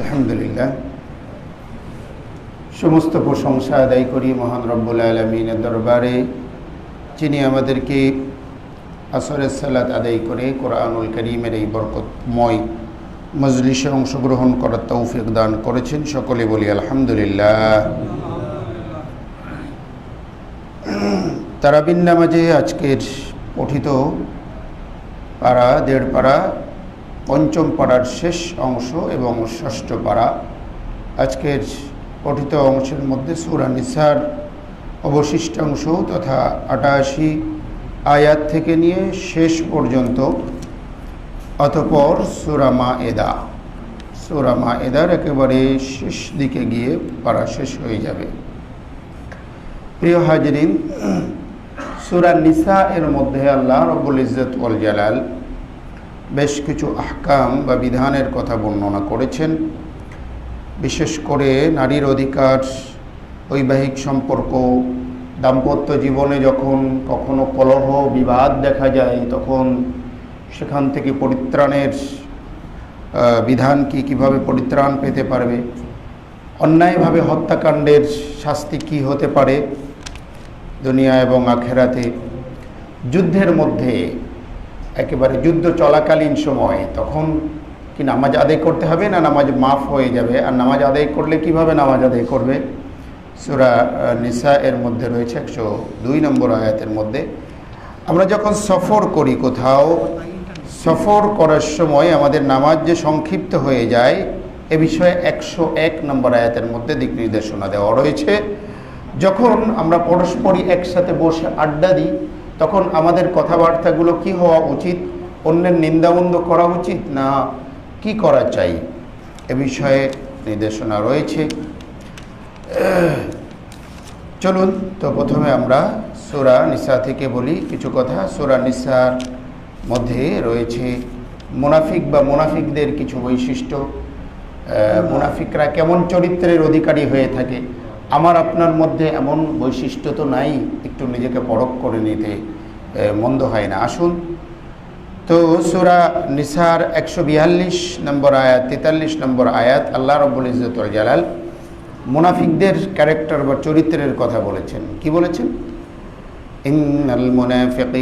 আলহামদুলিল্লাহ। সমস্ত প্রশংসা আদায় করি মহান রব্বুল আলমিনের দরবারে, যিনি আমাদেরকে আসরের সালাত আদায় করে কোরআনুল করিমের এই বরকতময় মজলিসে অংশগ্রহণ করার তৌফিক দান করেছেন। সকলে বলি আলহামদুলিল্লাহ। তারাবিন নামাজে আজকের পঠিত পাড়া দেড় পাড়া পঞ্চম পাড়ার শেষ অংশ এবং ষষ্ঠ পাড়া। আজকের পঠিত অংশের মধ্যে সুরা নিসার অবশিষ্টাংশ তথা আটাশি আয়াত থেকে নিয়ে শেষ পর্যন্ত, অতপর সুরামা এদা সুরামা এদার একেবারে শেষ দিকে গিয়ে পাড়া শেষ হয়ে যাবে। প্রিয় হাজরিন, সুরা নিসা এর মধ্যে আল্লাহ রব্বুল ইজ্জত ওয়াল জালাল বেশ কিছু আহকাম বা বিধানের কথা বর্ণনা করেছেন। বিশেষ করে নারীর অধিকার বৈবাহিক সম্পর্ক, দাম্পত্য জীবনে যখন কখনো কলহ, বিবাদ দেখা যায়, তখন সেখান থেকে পরিত্রাণের বিধান কি, কীভাবে পরিত্রাণ পেতে পারবে? অন্যায়ভাবে হত্যাকাণ্ডের শাস্তি কি হতে পারে? দুনিয়া এবং আখেরাতে যুদ্ধের মধ্যে একেবারে যুদ্ধ চলাকালীন সময়, তখন কি নামাজ আদায় করতে হবে না নামাজ মাফ হয়ে যাবে? আর নামাজ আদায় করলে কীভাবে নামাজ আদায় করবে? সুরা নিসা এর মধ্যে রয়েছে একশো দুই নম্বর আয়াতের মধ্যে। আমরা যখন সফর করি কোথাও, সফর করার সময় আমাদের নামাজ যে সংক্ষিপ্ত হয়ে যায়, এ বিষয়ে একশো এক নম্বর আয়াতের মধ্যে দিক নির্দেশনা দেওয়া রয়েছে। যখন আমরা পরস্পরই একসাথে বসে আড্ডা দিই তখন আমাদের কথাবার্তাগুলো কি হওয়া উচিত? অন্যের নিন্দাবন্দ করা উচিত না কি করা চাই? এ বিষয়ে নির্দেশনা রয়েছে। চলুন তো প্রথমে আমরা সোরা নিসা থেকে বলি কিছু কথা। সোরা নিসার মধ্যে রয়েছে মোনাফিক বা মোনাফিকদের কিছু বৈশিষ্ট্য। মোনাফিকরা কেমন চরিত্রের অধিকারী হয়ে থাকে? আমার আপনার মধ্যে এমন বৈশিষ্ট্য তো নাই, একটু নিজেকে পরখ করে নিতে মন্দ হয় না। আসুন। তো সুরা নিসার একশো বিয়াল্লিশ নম্বর আয়াত, তেতাল্লিশ নম্বর আয়াত, আল্লাহ রব্বুল ইজতুল জালাল মুনাফিকদের ক্যারেক্টার বা চরিত্রের কথা বলেছেন। কি বলেছেন? মুনাফিকরা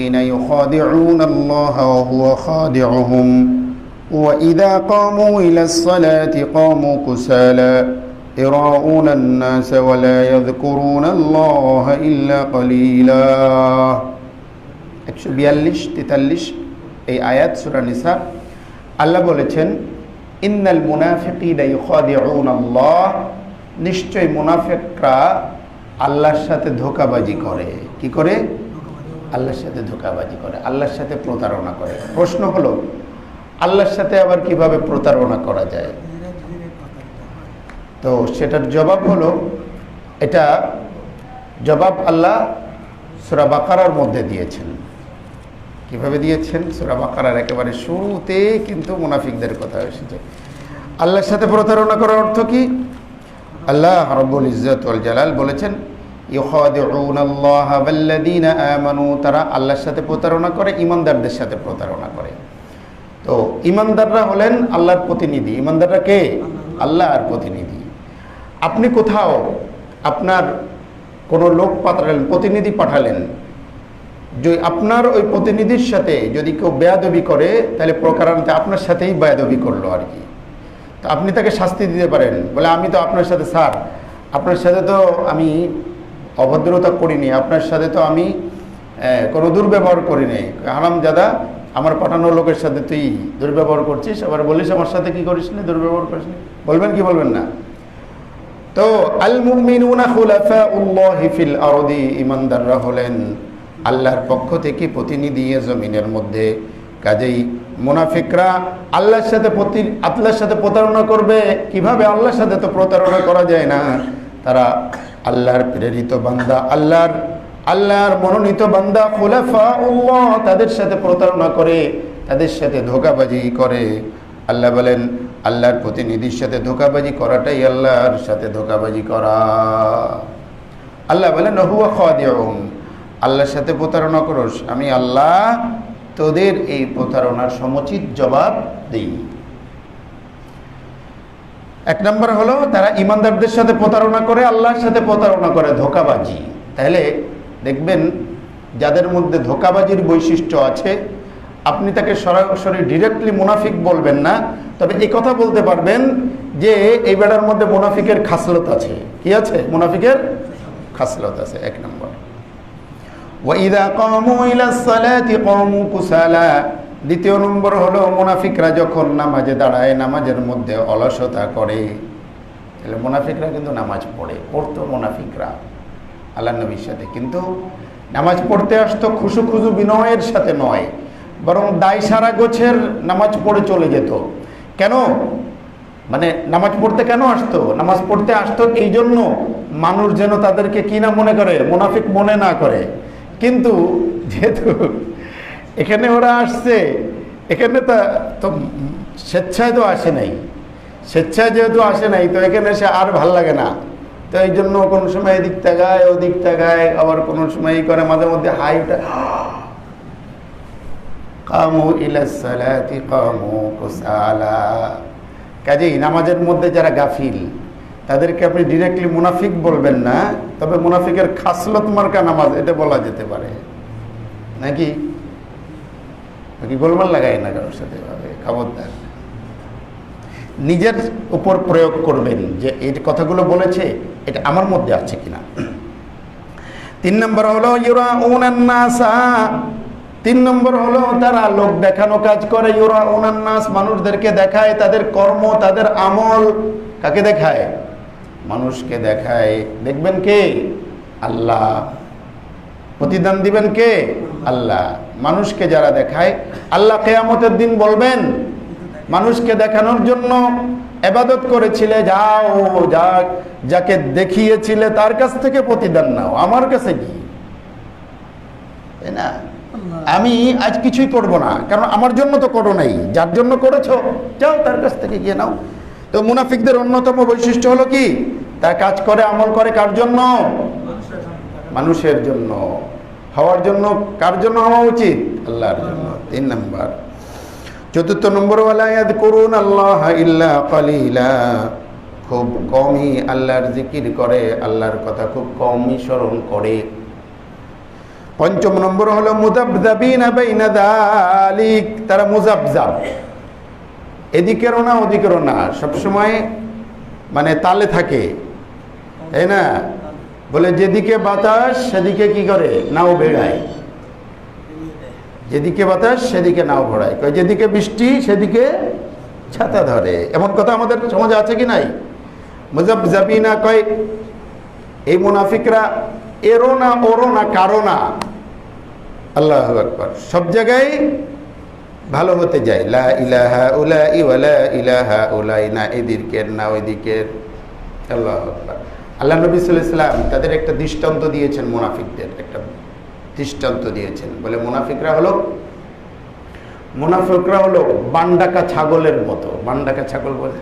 ইলাস يراءون الناس ولا يذكرون الله إلا قليلا একশো বিয়াল্লিশ তেতাল্লিশ এই আয়াত সুরা নিসা আল্লাহ বলেছেন ইন্নাল মুনাফিকিনা ইউখাদিউন আল্লাহ নিশ্চয় মুনাফিকরা আল্লাহর সাথে ধোকাবাজি করে কি করে আল্লাহর সাথে ধোকাবাজি করে আল্লাহর সাথে প্রতারণা করে প্রশ্ন হলো আল্লাহর সাথে আবার কিভাবে প্রতারণা করা যায় তো সেটার জবাব হলো, এটা জবাব আল্লাহ সুরা বাকারার মধ্যে দিয়েছেন। কীভাবে দিয়েছেন? সুরা বাকারার একেবারে শুরুতে কিন্তু মুনাফিকদের কথা এসেছে। আল্লাহর সাথে প্রতারণা করার অর্থ কি? আল্লাহ রব্বুল ইজ্জত ওয়াল জালাল বলেছেন তারা আল্লাহর সাথে প্রতারণা করে, ইমানদারদের সাথে প্রতারণা করে। তো ইমানদাররা হলেন আল্লাহর প্রতিনিধি। ইমানদাররা কে? আল্লাহর প্রতিনিধি। আপনি কোথাও আপনার কোনো লোক পাঠালেন, প্রতিনিধি পাঠালেন যে আপনার ওই প্রতিনিধির সাথে যদি কেউ বেয়াদবি করে, তাহলে প্রকারান্তে আপনার সাথেই বেয়াদবি করল আর কি। তো আপনি তাকে শাস্তি দিতে পারেন, বলে আমি তো আপনার সাথে, স্যার, আপনার সাথে তো আমি অভদ্রতা করিনি, আপনার সাথে তো আমি কোনো দুর্ব্যবহার করিনি। হারাম দাদা আমার পাঠানো লোকের সাথে তুই দুর্ব্যবহার করছিস, আবার বলিস আমার সাথে কি করিস দুর্ব্যবহার করিস বলবেন কি বলবেন না? তো আল মুমিনুনা খুলাফাউল্লাহি ফিল আরদি ইমানদাররা হলেন আল্লাহর পক্ষ থেকে প্রতিনিধি জমিনের মধ্যে। কাজেই মুনাফিকরা আল্লাহর সাথে প্রতি, আল্লাহর সাথে প্রতারণা করবে। কীভাবে আল্লাহর সাথে তো প্রতারণা করা যায় না? তারা আল্লাহর প্রেরিত বান্দা, আল্লাহর আল্লাহর মনোনীত বান্দা খোলাফা উল্লাহ তাদের সাথে প্রতারণা করে, তাদের সাথে ধোকাবাজি করে। আল্লাহ বলেন আল্লাহর প্রতিনিধির সাথে ধোকাবাজি করাটাই আল্লাহর সাথে ধোকাবাজি করা। আল্লাহ বলেন নহুয়া খাওয়া আল্লাহর সাথে প্রতারণা করস। আমি আল্লাহ তোদের এই প্রতারণার সমুচিত জবাব দিই। এক নম্বর হলো, তারা ইমানদারদের সাথে প্রতারণা করে, আল্লাহর সাথে প্রতারণা করে, ধোকাবাজি। তাহলে দেখবেন, যাদের মধ্যে ধোকাবাজির বৈশিষ্ট্য আছে আপনি তাকে সরাসরি ডিরেক্টলি মুনাফিক বলবেন না, তবে এই কথা বলতে পারবেন যে এই বেড়ার মধ্যে মুনাফিকের খাসলত আছে। কি আছে? মুনাফিকের খাসলত আছে, এক নম্বর। দ্বিতীয় নম্বর হলো, মুনাফিকরা যখন নামাজে দাঁড়ায়, নামাজের মধ্যে অলসতা করে, তাহলে মুনাফিকরা কিন্তু নামাজ পড়ে, পড়তো মুনাফিকরা আল্লাহ নবীর সাথে। কিন্তু নামাজ পড়তে আসতো খুশু খুশু বিনয়ের সাথে নয় বরং দায় সারা গোছের নামাজ পড়ে চলে যেত। কেন? মানে নামাজ পড়তে কেন আসতো? নামাজ পড়তে আসতো এই জন্য মানুষ যেন তাদেরকে কি না মনে করে, মুনাফিক মনে না করে। কিন্তু যেহেতু এখানে ওরা আসছে, এখানে তা, তো স্বেচ্ছায় তো আসে নাই। স্বেচ্ছায় যেহেতু আসে নাই, তো এখানে সে আর ভালো লাগে না। তো এই জন্য কোনো সময় এদিক তাকায়, ওদিক তাকায়, আবার কোনো সময় করে মাঝে মধ্যে হাইটা কামু ইলাসালাতি কামু কুসালা। কাজেই নামাজের মধ্যে যারা গাফিল, তাদেরকে আপনি ডিরেক্টলি মুনাফিক বলবেন না, তবে মুনাফিকের খাসলত মার্কা নামাজ, এটা বলা যেতে পারে। নাকি? নাকি গোলমাল লাগাই না কারোর সাথে? এভাবে, খবরদার। নিজের উপর প্রয়োগ করবেন যে এই কথাগুলো বলেছে, এটা আমার মধ্যে আছে কিনা। তিন নম্বর হলো ইউরা তিন নম্বর হলো তারা লোক দেখানো কাজ করে, ইউরা উনান্নাস মানুষদেরকে দেখায়, তাদের কর্ম, তাদের আমল কাকে দেখায়? মানুষকে দেখায়। দেখবেন কে? আল্লাহ। প্রতিদান দিবেন কে? আল্লাহ। মানুষকে যারা দেখায়, আল্লাহ কেয়ামতের দিন বলবেন, মানুষকে দেখানোর জন্য এবাদত করেছিলে, যাও, যা, যাকে দেখিয়েছিলে তার কাছ থেকে প্রতিদান নাও। আমার কাছে কি? তাই না? আমি আজ কিছুই করব না, কারণ আমার জন্য তো করো নাই, যার জন্য করেছ, যাও তার কাছ থেকে গিয়ে নাও। তো মুনাফিকদের অন্যতম বৈশিষ্ট্য হলো কি? তার কাজ করে, আমল করে কার জন্য? মানুষের জন্য। হওয়ার জন্য কার জন্য হওয়া উচিত? আল্লাহর জন্য। তিন নম্বর। চতুর্থ নম্বর ওয়ালায়াদ করুন আল্লাহ ইল্লা খুব কমই আল্লাহর জিকির করে, আল্লাহর কথা খুব কমই স্মরণ করে। পঞ্চম নম্বর হলো মুজাবজাবিনা তারা মুজাবজাব। এদিকেরও না, ওদিকেরও না। সবসময় মানে তালে থাকে, তাই না? বলে যেদিকে বাতাস, সেদিকে কি করে? নাও বেড়ায় যেদিকে বাতাস, সেদিকে নাও ভরায় যেদিকে বৃষ্টি, সেদিকে ছাতা ধরে। এমন কথা আমাদের সমাজে আছে কি নাই? মুজাব জাবিনা কয়, এই মুনাফিকরা এরো না ওরো না কারও না। আল্লাহ আকবর। সব জায়গায় ভালো হতে যায়। লা ইলাহা উলা ইওয়ালা ইলাহা উলাই না এদিকের, না ওইদিকের। আল্লাহ আকবর। আল্লাহ নবী সাল্লাম তাদের একটা দৃষ্টান্ত দিয়েছেন মুনাফিকদের, একটা দৃষ্টান্ত দিয়েছেন। বলে মুনাফিকরা হলো মুনাফিকরা হলো বান্ডাকা ছাগলের মতো। বান্ডাকা ছাগল বলে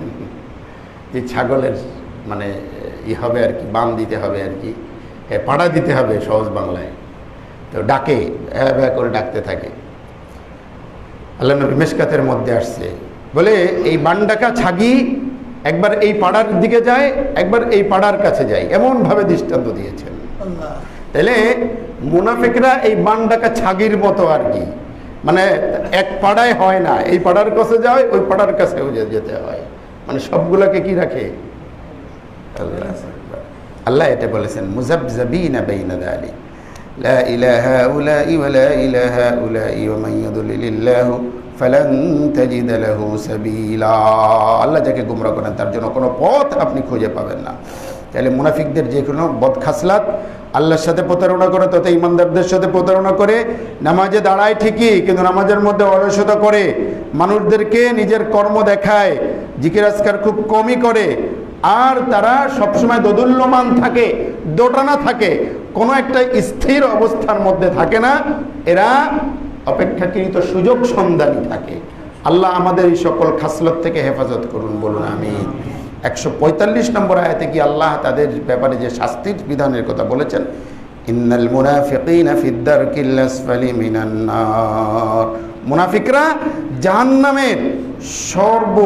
যে ছাগলের মানে ই হবে আর কি, বান দিতে হবে আর কি পাড়া দিতে হবে সহজ বাংলায়। তো ডাকে হ্যাঁ ভ্যা করে ডাকতে থাকে। আল্লাহ নবী মেশকাতের মধ্যে আসছে। বলে এই বান্ডাকা ছাগি একবার এই পাড়ার দিকে যায় একবার এই পাড়ার কাছে যায়। এমনভাবে দৃষ্টান্ত দিয়েছেন। তাহলে মুনাফিকরা এই বান্ডাকা ছাগির মতো আর কি। মানে এক পাড়ায় হয় না এই পাড়ার কাছে যায় ওই পাড়ার কাছেও যেতে হয়। মানে সবগুলোকে কি রাখে? আল্লাহ আল্লাহ এটা বলেছেন মুজাবজাবিনা বাইনা দালিক। لا إله هؤلاء ولا إله هؤلاء ومن يضلل الله فلن تجد له سبيلا আল্লাহ যাকে গুমরা করেন তার জন্য কোনো পথ আপনি খুঁজে পাবেন না তাহলে মুনাফিকদের যে কোনো বদখাসলাত আল্লাহর সাথে প্রতারণা করে তথা ইমানদারদের সাথে প্রতারণা করে নামাজে দাঁড়ায় ঠিকই কিন্তু নামাজের মধ্যে অলসতা করে মানুষদেরকে নিজের কর্ম দেখায় জিকির আজকার খুব কমই করে আর তারা সবসময় দোদুল্যমান থাকে দোটানা থাকে কোনো একটা স্থির অবস্থার মধ্যে থাকে না, এরা অপেক্ষাকৃত সুযোগ সন্ধানী থাকে। আল্লাহ আমাদের এই সকল খাসলত থেকে হেফাজত করুন, বলুন আমি একশো পঁয়তাল্লিশ নম্বর আয়াতে কি আল্লাহ তাদের ব্যাপারে যে শাস্তির বিধানের কথা বলেছেন? ইন্নাল মুনাফিকিনা ফিদ্দার কিল্লাসফালি মিনান নার। মুনাফিকরা জাহান্নামের সর্ব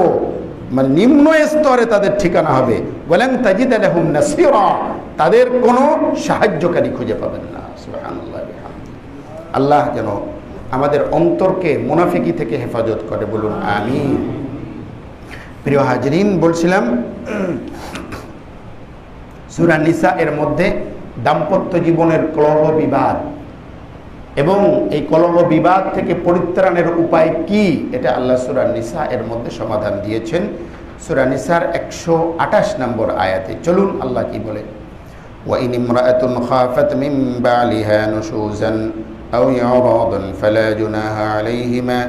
মানে নিম্ন স্তরে তাদের ঠিকানা হবে। বলেন তাজিদ আলহম নাসিরা। তাদের কোনো সাহায্যকারী খুঁজে পাবেন না। আল্লাহ যেন আমাদের অন্তরকে মুনাফিকি থেকে হেফাজত করে। বলুন আমি প্রিয় হাজরিন, বলছিলাম, সুরা নিসা এর মধ্যে দাম্পত্য জীবনের কলহ বিবাদ এবং এই কলহ বিবাদ থেকে পরিত্রাণের উপায় কি এটা আল্লাহ সুরা নিসা এর মধ্যে সমাধান দিয়েছেন সুরা নিসার একশো আঠাশ নম্বর আয়াতে চলুন আল্লাহ কি বলে وإن امرأة خافت من بعلها نشوزا أو إعراضا فلا جناح عليهما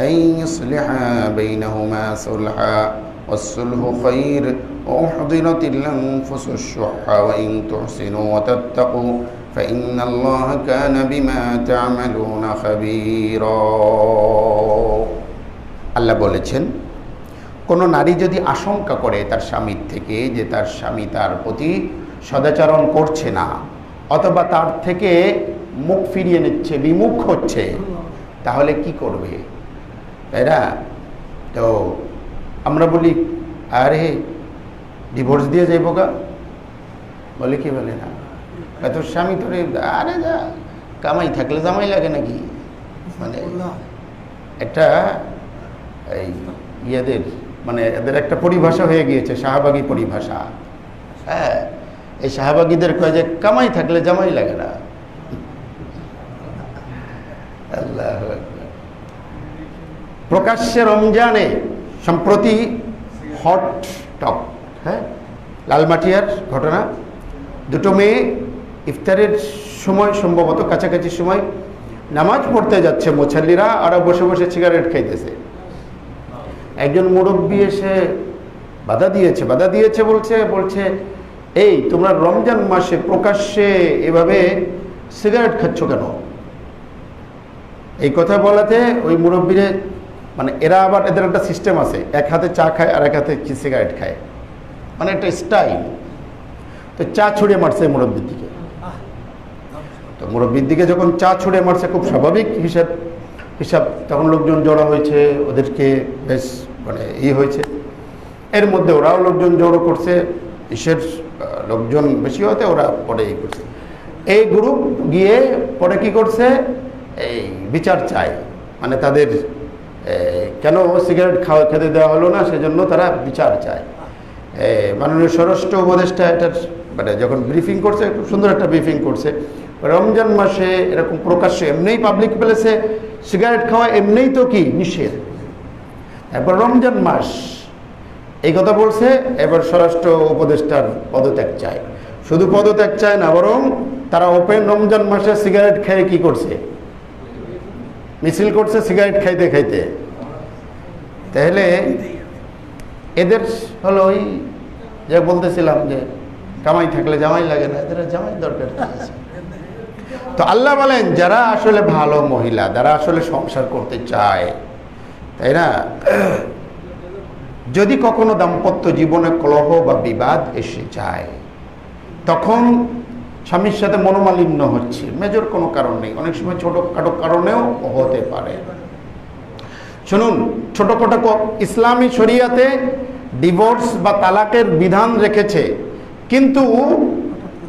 أن يصلحا بينهما صلحا والصلح خير وأحضرت الأنفس الشح وإن تحسنوا وتتقوا فإن الله كان بما تعملون خبيرا আল্লাহ বলেছেন কোনো নারী যদি আশঙ্কা করে তার স্বামীর থেকে যে তার স্বামী তার প্রতি সদাচরণ করছে না অথবা তার থেকে মুখ ফিরিয়ে নিচ্ছে বিমুখ হচ্ছে তাহলে কি করবে তাই না তো আমরা বলি আরে ডিভোর্স দিয়ে যাইব গা বলে কি বলে না এত স্বামী তোরে, আরে যা, কামাই থাকলে জামাই লাগে নাকি? মানে একটা এই ইয়েদের মানে এদের একটা পরিভাষা হয়ে গিয়েছে, শাহবাগী পরিভাষা। হ্যাঁ এই শাহবাগীদের কয় যে কামাই থাকলে জামাই লাগে না। আল্লাহ প্রকাশ্যে রমজানে সম্প্রতি হট টপ হ্যাঁ লালমাটিয়ার ঘটনা। দুটো মেয়ে ইফতারের সময়, সম্ভবত কাছাকাছি সময়, নামাজ পড়তে যাচ্ছে মোছাল্লিরা ওরা বসে বসে সিগারেট খাইতেছে। একজন মুরব্বী এসে বাধা দিয়েছে বাধা দিয়েছে বলছে বলছে, এই, তোমরা রমজান মাসে প্রকাশ্যে এভাবে সিগারেট খাচ্ছ কেন? এই কথা বলাতে ওই মুরব্বীরে মানে এরা আবার এদের একটা সিস্টেম আছে, এক হাতে চা খায় আর এক হাতে সিগারেট খায়। মানে একটা স্টাইল তো চা ছড়িয়ে মারছে মুরব্বীর দিকে। তো মুরব্বীর দিকে যখন চা ছুড়ে মারছে, খুব স্বাভাবিক হিসাব হিসাব। তখন লোকজন জড়ো হয়েছে, ওদেরকে বেশ মানে ই হয়েছে। এর মধ্যে ওরাও লোকজন জড়ো করছে, ইসের লোকজন বেশি হতে ওরা পরে ই করছে। এই গ্রুপ গিয়ে পরে কি করছে? এই বিচার চায়। মানে তাদের কেন সিগারেট খাওয়া, খেতে দেওয়া হলো না? সেজন্য তারা বিচার চায়। মাননীয় স্বরাষ্ট্র উপদেষ্টা এটার মানে যখন ব্রিফিং করছে, খুব সুন্দর একটা ব্রিফিং করছে। রমজান মাসে এরকম প্রকাশ্যে এমনিই পাবলিক প্লেসে সিগারেট খাওয়া এমনিই তো কি? নিষেধ। এরপর রমজান মাস, এই কথা বলছে, এবার স্বরাষ্ট্র উপদেষ্টার পদত্যাগ চায়। শুধু পদত্যাগ চায় না, বরং তারা ওপেন রমজান মাসে সিগারেট খেয়ে কি করছে? মিছিল করছে সিগারেট খাইতে খাইতে। তাহলে এদের হলো ওই যে বলতেছিলাম যে কামাই থাকলে জামাই লাগে না, এদের জামাই দরকার? তো আল্লাহ বলেন, যারা আসলে ভালো মহিলা, যারা আসলে সংসার করতে চায়, তাই না? যদি কখনো দাম্পত্য জীবনে কলহ বা বিবাদ এসে যায়, তখন স্বামীর সাথে মনোমালিন্য হচ্ছে মেজর কোনো কারণ নেই। অনেক সময় ছোটোখাটো কারণেও হতে পারে। শুনুন, ছোটোখাটো ইসলামী শরিয়াতে ডিভোর্স বা তালাকের বিধান রেখেছে। কিন্তু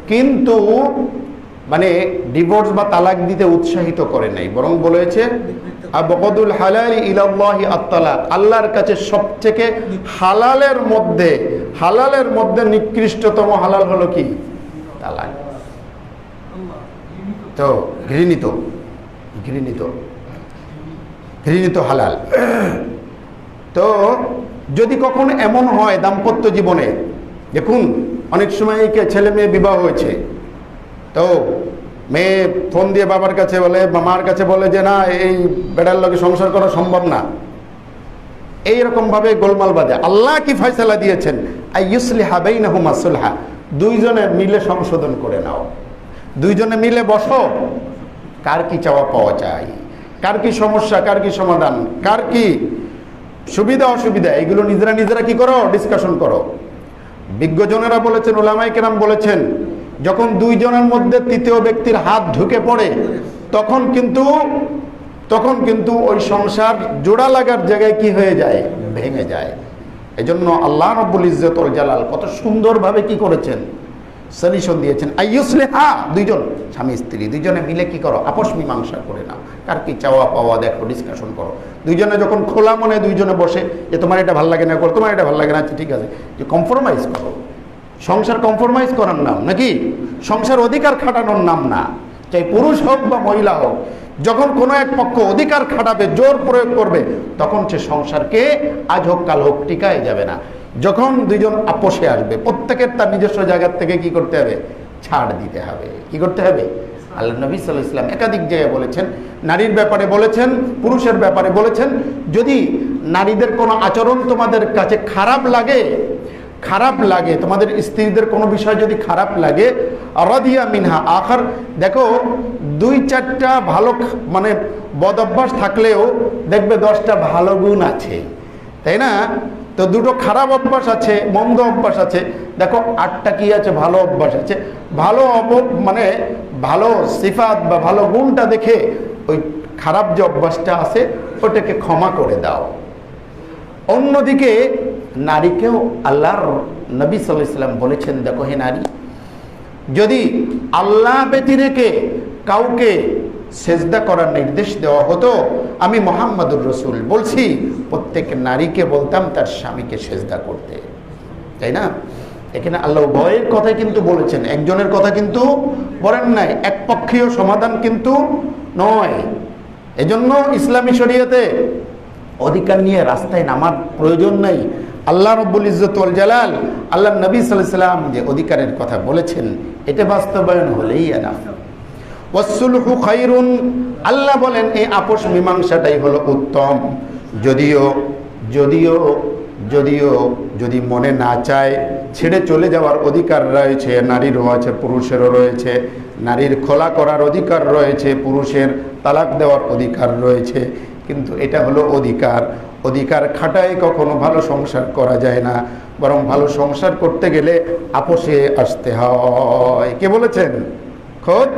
কিন্তু মানে ডিভোর্স বা তালাক দিতে উৎসাহিত করে নাই। বরং বলেছে, আবকদুল হালাল ইলাল্লাহি আত্তালাক। আল্লাহর কাছে সবথেকে হালালের মধ্যে হালালের মধ্যে নিকৃষ্টতম হালাল হলো কি? তালাক। তো, ঘৃণিত ঘৃণিত ঘৃণিত হালাল। তো, যদি কখনো এমন হয় দাম্পত্য জীবনে, দেখুন অনেক সময় ছেলে মেয়ে বিবাহ হয়েছে। তো মেয়ে ফোন দিয়ে বাবার কাছে বলে বা মার কাছে বলে যে, না, এই বেড়ার লগে সংসার করা সম্ভব না। এই এইরকমভাবে গোলমাল বাজে। আল্লাহ কি ফয়সালা দিয়েছেন? আই ইউসলি হাবেই না হুমা সুলহা দুইজনে মিলে সংশোধন করে নাও। দুইজনে মিলে বসো। কার কি চাওয়া পাওয়া যায়? কার কি সমস্যা? কার কি সমাধান? কার কি সুবিধা অসুবিধা এগুলো নিজেরা নিজেরা কি করো? ডিসকাশন করো। বিজ্ঞজনেরা বলেছেন, ওলামাই কেরাম বলেছেন, যখন দুইজনের মধ্যে তৃতীয় ব্যক্তির হাত ঢুকে পড়ে, তখন কিন্তু তখন কিন্তু ওই সংসার জোড়া লাগার জায়গায় কি হয়ে যায়? ভেঙে যায়। এজন্য আল্লাহ রব্বুল ইজ্জতুল জালাল কত সুন্দরভাবে কি করেছেন? সলিউশন দিয়েছেন। আইয়ুসলে হা দুইজন, স্বামী স্ত্রী, দুইজনে মিলে কি করো? আপস মীমাংসা করে নাও। কার কি চাওয়া পাওয়া দেখো ডিসকাশন করো। দুইজনে যখন খোলা মনে দুইজনে বসে যে তোমার এটা ভালো লাগে না, করো, তোমার এটা ভালো লাগে না আচ্ছা ঠিক আছে। যে কম্প্রোমাইজ করো। সংসার কম্প্রোমাইজ করার নাম নাকি? সংসার অধিকার খাটানোর নাম না। চাই পুরুষ হোক বা মহিলা হোক, যখন কোনো এক পক্ষ অধিকার খাটাবে, জোর প্রয়োগ করবে, তখন সে সংসারকে আজ হোক, কাল হোক টিকায় যাবে না। যখন দুইজন আপোষে আসবে, প্রত্যেকের তার নিজস্ব জায়গার থেকে কি করতে হবে? ছাড় দিতে হবে। কি করতে হবে? আল্লাহ নবী সাল্লাহ ইসলাম একাধিক জায়গায় বলেছেন, নারীর ব্যাপারে বলেছেন, পুরুষের ব্যাপারে বলেছেন। যদি নারীদের কোনো আচরণ তোমাদের কাছে খারাপ লাগে খারাপ লাগে, তোমাদের স্ত্রীদের কোনো বিষয় যদি খারাপ লাগে, রাদিয়া মিনহা, আখার, দেখো, দুই চারটা ভালো মানে বদ অভ্যাস থাকলেও দেখবে দশটা ভালো গুণ আছে। তাই না? তো দুটো খারাপ অভ্যাস আছে, মন্দ অভ্যাস আছে। দেখো, আটটা কি আছে? ভালো অভ্যাস আছে। ভালো মানে ভালো সিফাত বা ভালো গুণটা দেখে ওই খারাপ যে অভ্যাসটা আছে, ওটাকে ক্ষমা করে দাও। অন্যদিকে, নারীকেও আল্লাহর নবী সাল্লাম বলেছেন, দেখো হে নারী, যদি আল্লাহ ব্যতি রেখে কাউকে সেজদা করার নির্দেশ দেওয়া হতো। আমি মোহাম্মদুর রসুল বলছি, প্রত্যেক নারীকে বলতাম তার স্বামীকে সেজদা করতে। তাই না? এখানে আল্লাহ ভয়ের কথাই কিন্তু বলেছেন, একজনের কথা কিন্তু বলেন নাই, একপক্ষীয় সমাধান কিন্তু নয়। এজন্য ইসলামী শরীয়তে অধিকার নিয়ে রাস্তায় নামার প্রয়োজন নেই। আল্লাহ রব্বুল ইজ্জতুল জালাল, আল্লাহ নবী সাল্লাম যে অধিকারের কথা বলেছেন, এটা বাস্তবায়ন হলেই এনাফ। ওয়াসুলহু খাইরুন। আল্লাহ বলেন, এই আপোষ মীমাংসাটাই হলো উত্তম। যদিও যদিও যদিও যদি মনে না চায়, ছেড়ে চলে যাওয়ার অধিকার রয়েছে নারীরও আছে পুরুষেরও রয়েছে, নারীর খোলা করার অধিকার রয়েছে, পুরুষের তালাক দেওয়ার অধিকার রয়েছে। কিন্তু এটা হলো অধিকার। অধিকার খাটায় কখনো ভালো সংসার করা যায় না, বরং ভালো সংসার করতে গেলে আপোষে আসতে হয়। কে বলেছেন? খোদ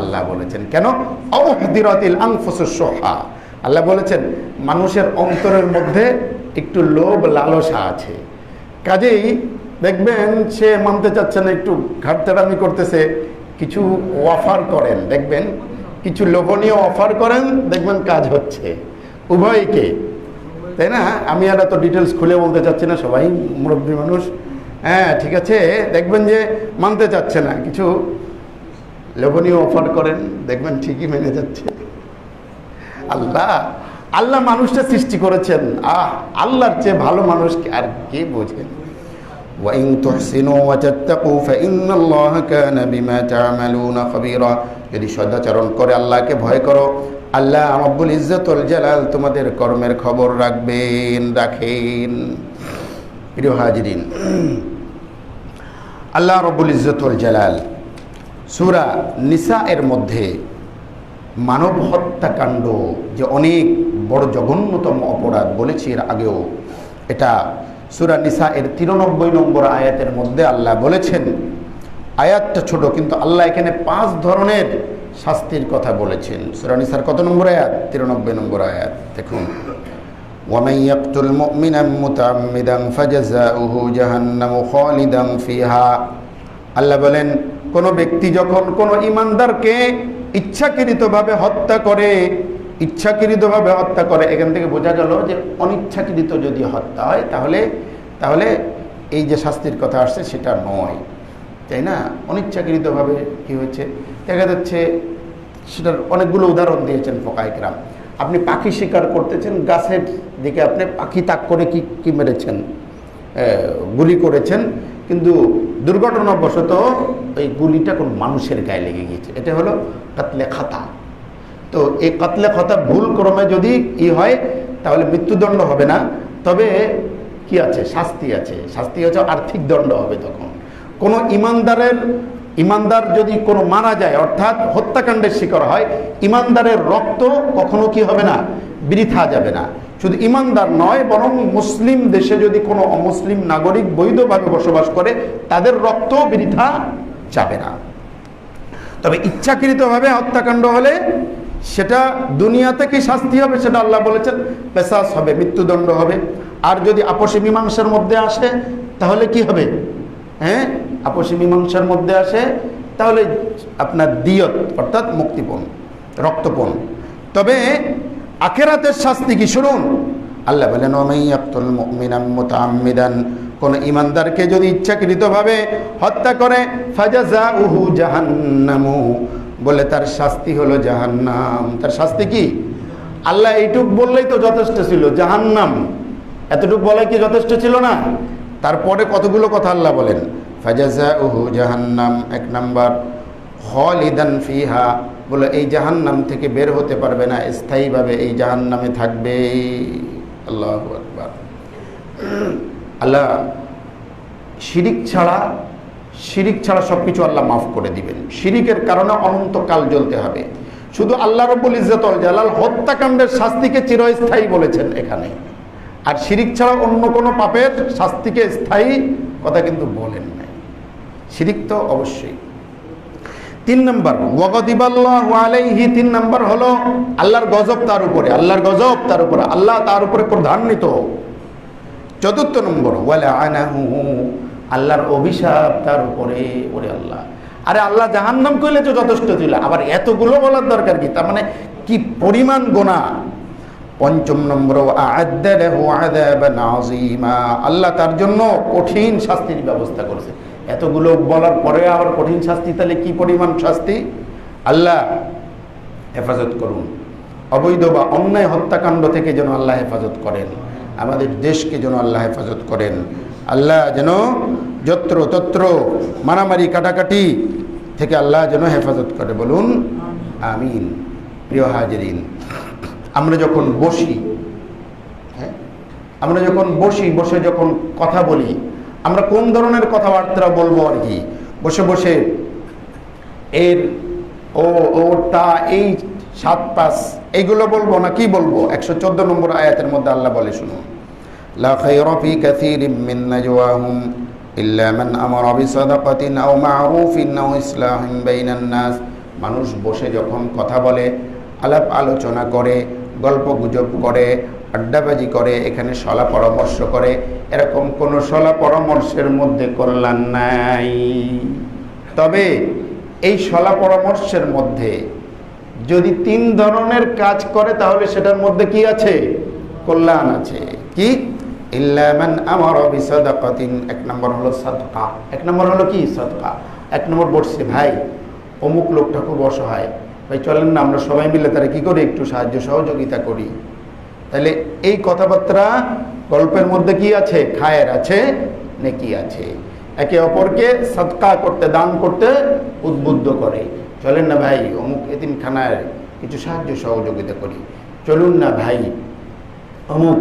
আল্লাহ বলেছেন। কেন? আল্লাহ বলেছেন, মানুষের অন্তরের মধ্যে একটু লোভ, লালসা আছে। কাজেই দেখবেন, সে মানতে চাচ্ছে না, একটু ঘাটতারামি করতেছে, কিছু অফার করেন, দেখবেন, কিছু লোভনীয় অফার করেন, দেখবেন কাজ হচ্ছে। উভয়কে, তাই না? আমি আর এত ডিটেলস খুলে বলতে চাচ্ছি না, সবাই মুরব্বী মানুষ। হ্যাঁ ঠিক আছে, দেখবেন যে মানতে চাচ্ছে না, কিছু লোভনীয় অফার করেন দেখবেন ঠিকই মেনে যাচ্ছে আল্লাহ আল্লাহ মানুষটা সৃষ্টি করেছেন আহ আল্লাহর চেয়ে ভালো মানুষ আর কে বোঝেন وإن تحسنوا وتتقوا فإن الله كان بما تعملون خبيرا যদি সদাচরণ করে আল্লাহকে ভয় করো আল্লাহ রব্বুল ইজ্জতুল জালাল তোমাদের কর্মের খবর রাখবেন রাখেন প্রিয় হাজিরিন আল্লাহ রব্বুল ইজ্জতুল জালাল সূরা নিসা এর মধ্যে মানব হত্যাকাণ্ড যে অনেক বড় জঘন্যতম অপরাধ বলেছি এর আগেও এটা সুরা নিসা এর তিরানব্বই নম্বর আয়াতের মধ্যে আল্লাহ বলেছেন আয়াতটা ছোট কিন্তু আল্লাহ এখানে পাঁচ ধরনের শাস্তির কথা বলেছেন সুরা নিসার কত নম্বর আয়াত তিরানব্বই নম্বর আয়াত দেখুন ومن يقتل مؤمنا متعمدا فجزاؤه جهنم خالدا فيها আল্লাহ বলেন কোন ব্যক্তি যখন কোনো ইমানদারকে ইচ্ছাকৃতভাবে হত্যা করে, ইচ্ছাকৃতভাবে হত্যা করে, এখান থেকে বোঝা গেল যে অনিচ্ছাকৃত যদি হত্যা হয়, তাহলে তাহলে এই যে শাস্তির কথা আসছে সেটা নয়। তাই না? অনিচ্ছাকৃতভাবে কি হয়েছে? দেখা যাচ্ছে সেটার অনেকগুলো উদাহরণ দিয়েছেন ফোকাইকরাম আপনি পাখি শিকার করতেছেন, গাছের দিকে আপনি পাখি তাক করে কি কি মেরেছেন? গুলি করেছেন, কিন্তু দুর্ঘটনাবশত ওই গুলিটা কোন মানুষের গায়ে লেগে গিয়েছে। এটা হলো কাতলে খাতা। তো এই কাতলে খাতা ভুল ক্রমে যদি ই হয়, তাহলে মৃত্যুদণ্ড হবে না। তবে কি আছে? শাস্তি আছে। শাস্তি হচ্ছে আর্থিক দণ্ড হবে তখন। কোনো ইমানদারের, ইমানদার যদি কোনো মারা যায়, অর্থাৎ হত্যাকাণ্ডের শিকার হয়, ইমানদারের রক্ত কখনো কি হবে না? বৃথা যাবে না। শুধু ইমানদার নয়, বরং মুসলিম দেশে যদি কোনো অমুসলিম নাগরিক বৈধভাবে বসবাস করে, তাদের রক্ত বৃথা যাবে না। তবে ইচ্ছাকৃতভাবে হত্যাকাণ্ড হলে সেটা দুনিয়াতে কি শাস্তি হবে, সেটা আল্লাহ বলেছেন পেশাস হবে, মৃত্যুদণ্ড হবে। আর যদি আপসী মীমাংসার মধ্যে আসে, তাহলে কি হবে? হ্যাঁ? আপসী মীমাংসার মধ্যে আসে, তাহলে আপনার দিয়ত, অর্থাৎ মুক্তিপণ, রক্তপণ। তবে আখেরাতের শাস্তি কি? শুনুন। আল্লাহ বলেন কোন ইমানদারকে যদি ইচ্ছাকৃতভাবে হত্যা করে জাহান্নামু। বলে তার শাস্তি হলো জাহান্নাম। তার শাস্তি কি? আল্লাহ এইটুক বললেই তো যথেষ্ট ছিল, জাহান্নাম। এতটুক বলে কি যথেষ্ট ছিল না? তারপরে কতগুলো কথা আল্লাহ বলেন ফাজাজা উহু জাহান্নাম। এক নাম্বার, খলিদান ফিহা। বলে, এই জাহান্নাম থেকে বের হতে পারবে না, স্থায়ীভাবে এই জাহান্নামে থাকবে। আল্লাহ আকবার। আল্লাহ, শিরিক ছাড়া শিরিক ছাড়া সব কিছু আল্লাহ মাফ করে দিবেন। শিরিকের কারণে অনন্তকাল জ্বলতে হবে। শুধু আল্লাহ রব্বুল ইজ্জতল জালাল হত্যাকাণ্ডের শাস্তিকে চিরস্থায়ী বলেছেন এখানে। আর শিরিক ছাড়া অন্য কোনো পাপের শাস্তিকে স্থায়ী কথা কিন্তু বলেন নাই। শিরিক তো অবশ্যই। তিন নম্বর আলাইহি তিন নম্বর হলো আল্লাহর গজব তার উপরে, আল্লাহর গজব তার উপরে, আল্লাহ তার উপরে ক্রধান্বিত চতুর্থ নম্বর আল্লাহর অভিশাপ তার উপরে, ওরে আল্লাহ। আরে আল্লাহ জাহান্নাম কইলে তো যথেষ্ট ছিল, আবার এতগুলো বলার দরকার কি? তার মানে কি পরিমাণ গোনা পঞ্চম নম্বর আল্লাহ তার জন্য কঠিন শাস্তির ব্যবস্থা করেছে। এতগুলো বলার পরে আবার কঠিন শাস্তি, তাহলে কি পরিমাণ শাস্তি? আল্লাহ হেফাজত করুন। অবৈধ বা অন্যায় হত্যাকাণ্ড থেকে যেন আল্লাহ হেফাজত করেন। আমাদের দেশকে যেন আল্লাহ হেফাজত করেন। আল্লাহ যেন যত্র তত্র মারামারি কাটাকাটি থেকে আল্লাহ যেন হেফাজত করে বলুন, আমিন। প্রিয় হাজরিন, আমরা যখন বসি হ্যাঁ? আমরা যখন বসি, বসে যখন কথা বলি আমরা কোন ধরনের কথাবার্তা বলব আর কি? বসে বসে। এর, ও ওটা এই, সাত, পাঁচ, এইগুলো বলব না কি বলব? একশো চোদ্দ নম্বর আয়াতের মধ্যে আল্লাহ বলে, শুনুন। মিন মান মানুষ বসে যখন কথা বলে, আলাপ আলোচনা করে, গল্প গুজব করে, আড্ডাবাজি করে, এখানে সলা পরামর্শ করে এরকম কোনো সলা পরামর্শের মধ্যে কল্যাণ নাই। তবে এই সলা পরামর্শের মধ্যে যদি তিন ধরনের কাজ করে, তাহলে সেটার মধ্যে কি আছে? কল্যাণ আছে। কি? ইল্লামান আমার বিসাদাকাতিন। এক নম্বর হলো সাদকা। এক নম্বর হলো কি? সাদকা। এক নম্বর বলছে ভাই, অমুক লোকটা খুব অসহায়। ভাই, চলেন না, আমরা সবাই মিলে তারা কি করি? একটু সাহায্য সহযোগিতা করি। তাহলে এই কথাবার্তা গল্পের মধ্যে কি আছে? খায়ের আছে, নেকি আছে। একে অপরকে সৎকা করতে, দান করতে উদ্বুদ্ধ করে। চলেন না ভাই, অমুক এতিমখানায় কিছু সাহায্য সহযোগিতা করি। চলুন না ভাই, অমুক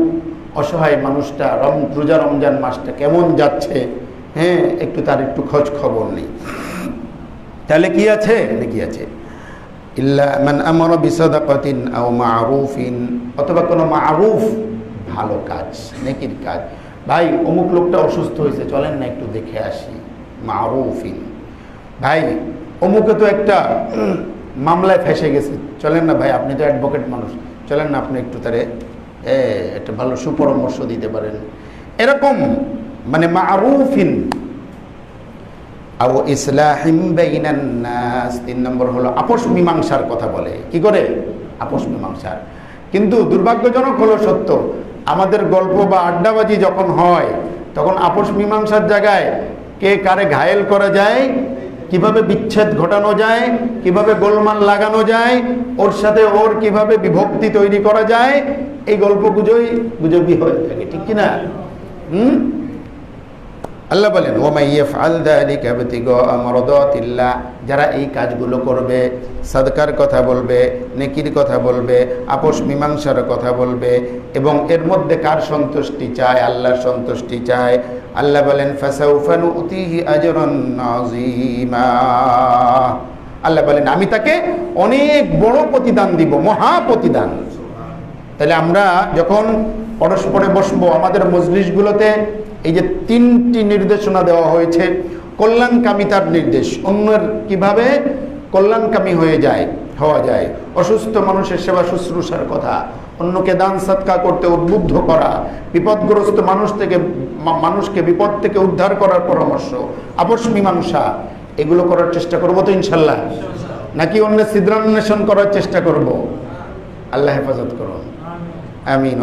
অসহায় মানুষটা রম, রোজা রমজান মাসটা কেমন যাচ্ছে? হ্যাঁ একটু তার একটু খোঁজ খবর নেই। তাহলে কি আছে? নাকি আছে। ইল্লা মান আমরা বিসাদাকাতিন আও মারুফিন, অথবা কোনো মারুফ ভালো কাজ, নেকির কাজ। ভাই, অমুক লোকটা অসুস্থ হয়েছে, চলেন না একটু দেখে আসি। মারুফিন। ভাই, অমুকে তো একটা মামলায় ফেসে গেছে। চলেন না ভাই, আপনি তো অ্যাডভোকেট মানুষ। চলেন না আপনি একটু তারে একটা ভালো সুপরামর্শ দিতে পারেন। এরকম মানে মারুফিন। আও ইসলাহিম নাস, তিন নম্বর হলো আপোষ মীমাংসার কথা বলে। কি করে? আপোষ মীমাংসার। কিন্তু দুর্ভাগ্যজনক হলো সত্য আমাদের গল্প বা আড্ডাবাজি যখন হয়, তখন আপোষ মীমাংসার জায়গায় কে কারে ঘায়েল করা যায়, কীভাবে বিচ্ছেদ ঘটানো যায়, কীভাবে গোলমাল লাগানো যায়, ওর সাথে ওর কীভাবে বিভক্তি তৈরি করা যায়, এই গল্প গুজোই গুজবই হয়ে থাকে, ঠিক কিনা? হুম? আল্লাহ বলেন ইবতিগাআ মারদাতিল্লাহ যারা এই কাজগুলো করবে, সাদকার কথা বলবে, নেকির কথা বলবে, আপোষ মীমাংসার কথা বলবে, এবং এর মধ্যে কার সন্তুষ্টি চায়? আল্লাহর সন্তুষ্টি চায়। আল্লাহ বলেন, ফাসাউফা নুতিহি আজরান আল্লাহ বলেন, আমি তাকে অনেক বড় প্রতিদান দিব, মহা প্রতিদান। তাহলে আমরা যখন পরস্পরে বসবো আমাদের মজলিসগুলোতে এই যে তিনটি নির্দেশনা দেওয়া হয়েছে, কল্যাণকামিতার নির্দেশ। অন্যের কীভাবে কল্যাণকামী হয়ে যায়, হওয়া যায়? অসুস্থ মানুষের সেবা শুশ্রূষার কথা। অন্যকে দান সৎকা করতে উদ্বুদ্ধ করা। বিপদগ্রস্ত মানুষ থেকে মানুষকে বিপদ থেকে উদ্ধার করার পরামর্শ। আপস মীমাংসা এগুলো করার চেষ্টা করব তো ইনশাল্লাহ। নাকি অন্য ছিদ্রান্বেষণ করার চেষ্টা করব? আল্লাহ হেফাজত করুন। আমিন।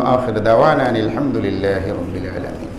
আলহামদুলিল্লাহ আলমিন।